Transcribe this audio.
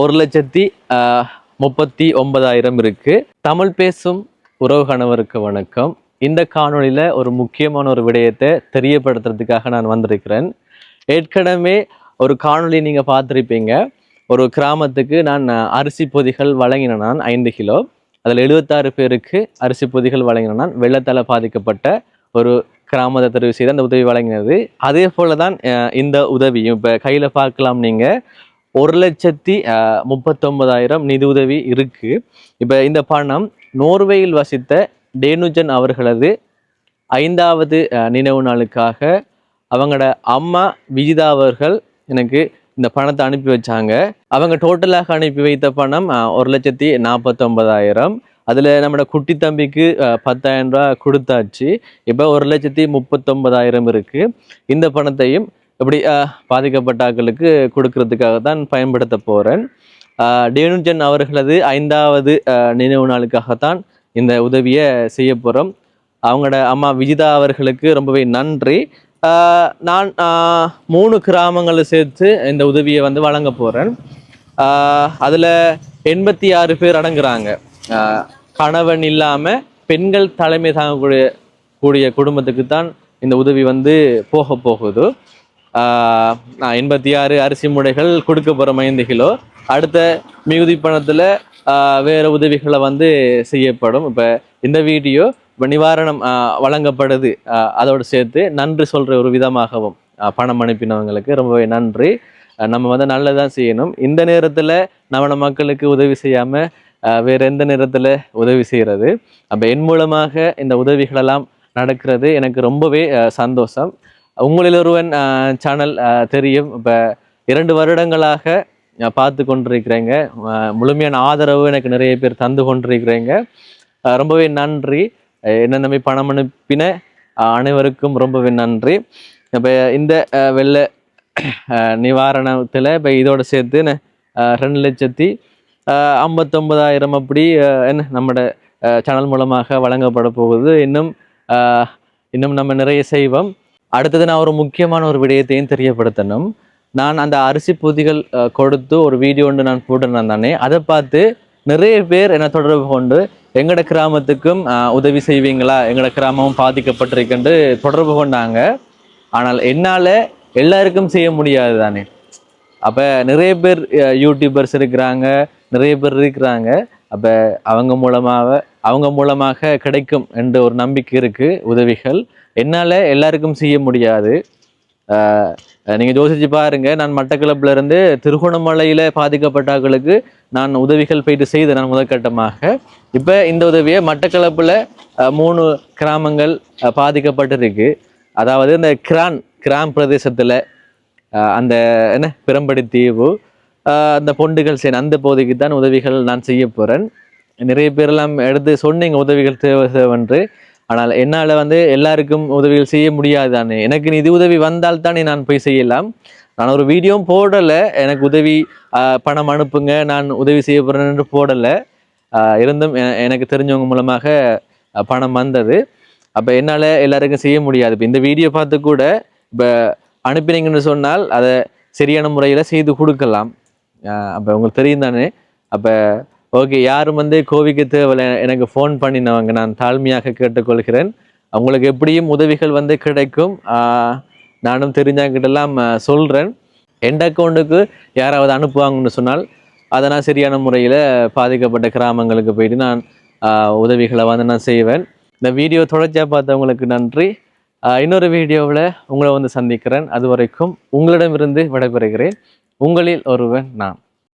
ஒரு லட்சத்தி முப்பத்தி ஒன்பதாயிரம் இருக்கு. தமிழ் பேசும் உறவு கணவருக்கு வணக்கம். இந்த காணொலியில் ஒரு முக்கியமான ஒரு விடயத்தை தெரியப்படுத்துறதுக்காக நான் வந்திருக்கிறேன். ஏற்கனவே ஒரு காணொளி நீங்கள் பார்த்துருப்பீங்க. ஒரு கிராமத்துக்கு நான் அரிசி பொதிகள் வழங்கினேன் நான் ஐந்து கிலோ. அதில் எழுபத்தாறு பேருக்கு அரிசி பொதிகள் வழங்கினேன் நான். வெள்ளத்தால் பாதிக்கப்பட்ட ஒரு கிராமத்தை தெரிவு செய்து அந்த உதவி வழங்கினது. அதே போல தான் இந்த உதவியும். இப்போ கையில் பார்க்கலாம் நீங்கள் ஒரு லட்சத்தி முப்பத்தொன்பதாயிரம் நிதி உதவி இருக்கு. இப்போ இந்த பணம் நோர்வேயில் வசித்த டேனுஜன் அவர்களது ஐந்தாவது நினைவு நாளுக்காக அவங்களோட அம்மா விஜிதா அவர்கள் எனக்கு இந்த பணத்தை அனுப்பி வச்சாங்க. அவங்க டோட்டலாக அனுப்பி வைத்த பணம் ஒரு லட்சத்தி நாற்பத்தொன்பதாயிரம் அதில் நம்மளோட குட்டி தம்பிக்கு பத்தாயிரம் ரூபா கொடுத்தாச்சு. இப்போ ஒரு லட்சத்தி முப்பத்தொன்பதாயிரம் இருக்குது இந்த பணத்தையும் இப்படி பாதிக்கப்பட்டாக்களுக்கு கொடுக்கறதுக்காக தான் பயன்படுத்த போகிறேன் டேனுஜன் அவர்களது ஐந்தாவது அஹ், நினைவு நாளுக்காகத்தான் இந்த உதவியை செய்ய போகிறோம் அவங்களோட அம்மா விஜிதா அவர்களுக்கு ரொம்பவே நன்றி. ஆஹ் நான் மூணு கிராமங்களை சேர்த்து இந்த உதவியை வந்து வழங்க போகிறேன் அதில் எண்பத்தி ஆறு பேர் அடங்குறாங்க. கணவன் இல்லாமல் பெண்கள் தலைமை தாங்கக்கூடிய கூடிய குடும்பத்துக்கு தான் இந்த உதவி வந்து போக போகுது. எண்பத்தி ஆறு அரிசி முடைகள் கொடுக்க போகிறோம் ஐந்து கிலோ. அடுத்த மிகுதி பணத்தில் வேறு உதவிகளை வந்து செய்யப்படும். இப்போ இந்த வீடியோ இப்போ நிவாரணம் வழங்கப்படுது. அதோடு சேர்த்து நன்றி சொல்கிற ஒரு விதமாகவும் பணம் அனுப்பினவங்களுக்கு ரொம்பவே நன்றி. நம்ம வந்து நல்லதான் செய்யணும். இந்த நேரத்தில் நம்ம மக்களுக்கு உதவி செய்யாமல் வேறு எந்த நேரத்தில் உதவி செய்கிறது அப்போ என் மூலமாக இந்த உதவிகளெல்லாம் நடக்கிறது எனக்கு ரொம்பவே சந்தோஷம். உங்களில் ஒருவன் சேனல் தெரியும். இப்போ இரண்டு வருடங்களாக பார்த்து கொண்டிருக்கிறேங்க. முழுமையான ஆதரவு எனக்கு நிறைய பேர் தந்து கொண்டிருக்கிறேங்க. ரொம்பவே நன்றி. என்ன நம்பி பணம் அனுப்பின அனைவருக்கும் ரொம்பவே நன்றி. இப்போ இந்த வெள்ள நிவாரணத்தில் இப்போ இதோடு சேர்த்து ரெண்டு லட்சத்தி ஐம்பத்தொம்பதாயிரம் அப்படி என்ன நம்மளோட சேனல் மூலமாக வழங்கப்பட போகுது. இன்னும் இன்னும் நம்ம நிறைய செய்வோம். அடுத்தது நான் ஒரு முக்கியமான ஒரு விடயத்தையும் தெரியப்படுத்தணும். நான் அந்த அரிசி பொதிகள் கொடுத்து ஒரு வீடியோ ஒன்று நான் போட்டிருந்தேன் தானே. அதை பார்த்து நிறைய பேர் என்னை தொடர்பு கொண்டு எங்களோட கிராமத்துக்கும் உதவி செய்வீங்களா? எங்களோட கிராமமும் பாதிக்கப்பட்டிருக்குன்னு தொடர்பு கொண்டாங்க. ஆனால் என்னால் எல்லாருக்கும் செய்ய முடியாது தானே. அப்போ நிறைய பேர் யூடியூபர்ஸ் இருக்கிறாங்க நிறைய பேர் இருக்கிறாங்க. அப்போ அவங்க மூலமாக அவங்க மூலமாக கிடைக்கும் என்ற ஒரு நம்பிக்கை இருக்குது உதவிகள். என்னால் எல்லாருக்கும் செய்ய முடியாது. நீங்கள் யோசிச்சு பாருங்க நான் மட்டக்களப்பில் இருந்து திருகோணமலையில் பாதிக்கப்பட்டவர்களுக்கு நான் உதவிகள் போயிட்டு செய்தேன் நான் முதற்கட்டமாக இப்போ இந்த உதவியை மட்டக்களப்பில் மூணு கிராமங்கள் பாதிக்கப்பட்டிருக்கு. அதாவது இந்த கிரான் கிராம் பிரதேசத்தில் அந்த என்ன பிரம்படி தீவு அந்த பொண்டுகள் செய்யணும் அந்த பகுதிக்கு தான் உதவிகள் நான் செய்ய போகிறேன் நிறைய பேரெல்லாம் எடுத்து சொன்னீங்க உதவிகள் தேவை தேவைன்று ஆனால் என்னால் வந்து எல்லாருக்கும் உதவிகள் செய்ய முடியாது தானே. எனக்கு நிதி உதவி வந்தால் தானே நான் போய் செய்யலாம். நான் ஒரு வீடியோவும் போடலை. எனக்கு உதவி பணம் அனுப்புங்க நான் உதவி செய்ய போகிறேன் என்று போடலை. இருந்தும் எனக்கு தெரிஞ்சவங்க மூலமாக பணம் வந்தது. அப்போ என்னால் எல்லாருக்கும் செய்ய முடியாது. இப்போ இந்த வீடியோ பார்த்து கூட இப்போ அனுப்பினீங்கன்னு சொன்னால் அதை சரியான முறையில் செய்து கொடுக்கலாம். அப்போ உங்களுக்கு தெரியும் தானே? அப்போ ஓகே யாரும் வந்து கோவிக்கு தேவையில்லை. எனக்கு ஃபோன் பண்ணினவங்க நான் தாழ்மையாக கேட்டுக்கொள்கிறேன். அவங்களுக்கு எப்படியும் உதவிகள் வந்து கிடைக்கும். நானும் தெரிஞ்சவங்கிட்டெல்லாம் சொல்கிறேன் என் அக்கௌண்ட்டுக்கு யாராவது அனுப்புவாங்கன்னு சொன்னால் அதை நான் சரியான முறையில் பாதிக்கப்பட்ட கிராமங்களுக்கு போயிட்டு நான் உதவிகளை வந்து நான் செய்வேன். இந்த வீடியோ தொடர்ச்சியாக பார்த்தவங்களுக்கு நன்றி. இன்னொரு வீடியோவில் உங்களை வந்து சந்திக்கிறேன். அது வரைக்கும் உங்களிடமிருந்து விடைபெறுகிறேன். உங்களில் ஒருவன் நான்.